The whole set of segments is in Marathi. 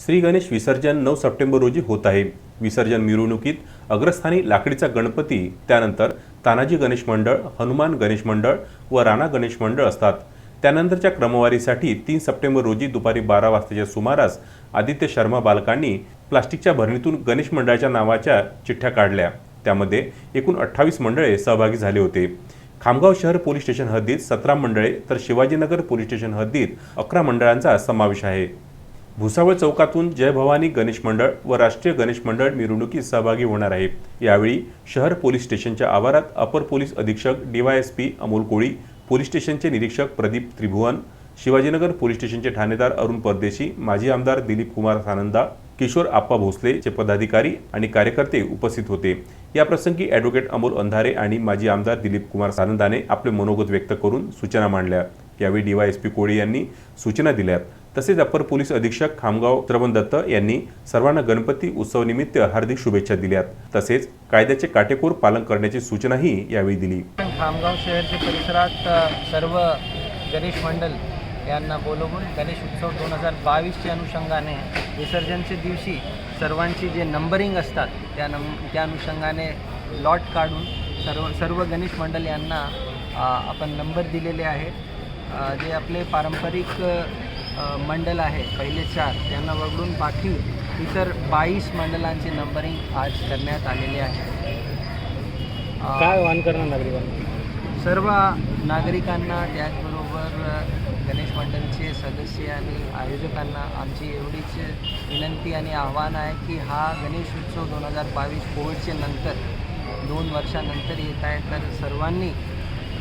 श्री गणेश विसर्जन नऊ सप्टेंबर रोजी होत आहे. विसर्जन मिरवणुकीत अग्रस्थानी लाकडीचा गणपती त्यानंतर तानाजी गणेश मंडळ हनुमान गणेश मंडळ व राणा गणेश मंडळ असतात. त्यानंतरच्या क्रमवारीसाठी तीन सप्टेंबर रोजी दुपारी बारा वाजताच्या सुमारास आदित्य शर्मा बालकांनी प्लास्टिकच्या भरणीतून गणेश मंडळाच्या नावाच्या चिठ्ठ्या काढल्या. त्यामध्ये एकूण अठ्ठावीस मंडळे सहभागी झाले होते. खामगाव शहर पोलीस स्टेशन हद्दीत सतरा मंडळे तर शिवाजीनगर पोलीस स्टेशन हद्दीत अकरा मंडळांचा समावेश आहे. भुसावळ चौकातून जय भवानी गणेश मंडळ व राष्ट्रीय गणेश मंडळ मिरवणुकीत सहभागी होणार आहे. यावेळी शहर पोलीस स्टेशनच्या आवारात अपर पोलीस अधीक्षक डीवायएसपी अमोल कोळी पोलीस स्टेशनचे निरीक्षक प्रदीप त्रिभुवन शिवाजीनगर पोलीस स्टेशनचे ठाणेदार अरुण परदेशी माजी आमदार दिलीप कुमार सानंदा किशोर आप्पा भोसलेचे पदाधिकारी आणि कार्यकर्ते उपस्थित होते. या प्रसंगी ॲडव्होकेट अमोल अंधारे आणि माजी आमदार दिलीप कुमार सानंदाने आपले मनोगत व्यक्त करून सूचना मांडल्या. यावेळी डीवायएसपी कोळी यांनी सूचना दिल्या तसेच अपर पोलीस अधीक्षक खामगाव श्रवण दत्त यांनी सर्वांना गणपती उत्सवनिमित्त हार्दिक शुभेच्छा दिल्यात. तसेच कायद्याचे काटेकोर पालन करण्याची सूचनाही यावेळी दिली. पण खामगाव शहरच्या परिसरात सर्व गणेश मंडल यांना बोलवून गणेश उत्सव दोन हजार बावीसच्या अनुषंगाने विसर्जनच्या दिवशी सर्वांची जे नंबरिंग असतात त्या नम त्या अनुषंगाने लॉट काढून सर्व सर्व गणेश मंडल यांना आपण नंबर दिलेले आहे जे आपले पारंपरिक मंडल आहे पहिले चार. त्यांना वगळून बाकी इतर बावीस मंडलांची नंबरिंग आज करण्यात आलेली आहे. काय आवाहन करणार नागरिकांना? सर्व नागरिकांना त्याचबरोबर गणेश मंडळचे सदस्य आणि आयोजकांना आमची एवढीच विनंती आणि आव्हान आहे की हा गणेश उत्सव दोन हजार बावीस कोविडचे नंतर दोन वर्षानंतर येत आहे. तर सर्वांनी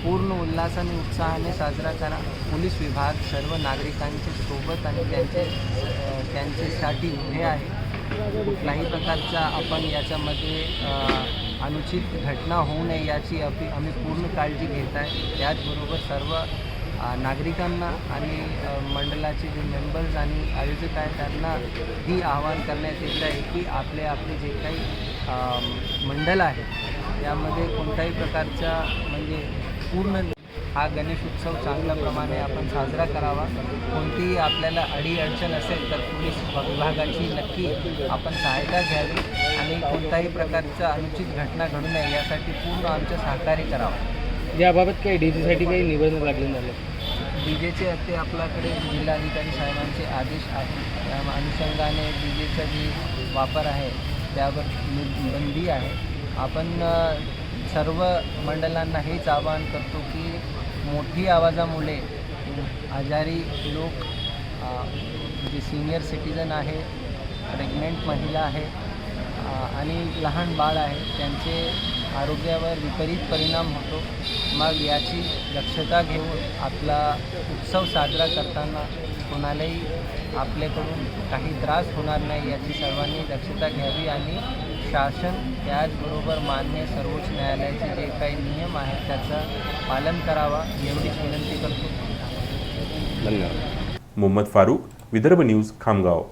पूर्ण उल्हासाने उत्साहाने साजरा करा. पोलीस विभाग सर्व नागरिकांचे सोबत आणि त्यांचे त्यांच्यासाठी उभे आहे. कुठल्याही प्रकारचा आपण याच्यामध्ये अनुचित घटना होऊ नये याची अपी आम्ही पूर्ण काळजी घेत आहे. त्याचबरोबर सर्व नागरिकांना आणि मंडळाचे जे मेंबर्स आणि आयोजक आहेत त्यांना ही आवाहन करण्यात येत आहे की आपले आपले जे काही मंडळ आहे यामध्ये कोणत्याही प्रकारचा म्हणजे पूर्ण हा गणेश उत्सव चांगल्या प्रमाणे आपण साजरा करावा. कोणतीही आपल्याला अडीअडचण असेल तर पोलीस विभागाची नक्की आपण सहायता घ्यावी आणि कोणत्याही प्रकारचं अनुचित घटना घडू नये यासाठी पूर्ण आमचं सहकार्य करावं. याबाबत काही डीजीसाठी काही निबंध लागले झाले. डी जेचे ते आपल्याकडे जिल्हाधिकारी साहेबांचे आदेश आहे त्या अनुषंगाने डी जेचा जी वापर आहे त्यावर बंदी आहे. आपण सर्व मंडळांना हेच आवाहन करतो की मोठी आवाजामुळे आजारी लोक जे सिनियर सिटीजन आहे प्रेग्नेंट महिला आहे आणि लहान बाळ आहे त्यांचे आरोग्यावर विपरीत परिणाम होतो. मग याची दक्षता घेऊन आपला उत्सव साजरा करताना कोणालाही आपल्याकडून काही त्रास होणार नाही याची सर्वांनी दक्षता घ्यावी आणि शासन त्याचबरोबर मान्य सर्वोच्च न्यायालयाचे जे काही नियम आहेत त्याचं पालन करावा एवढीच विनंती करतो. धन्यवाद. मोहम्मद फारूक विदर्भ न्यूज खामगाव.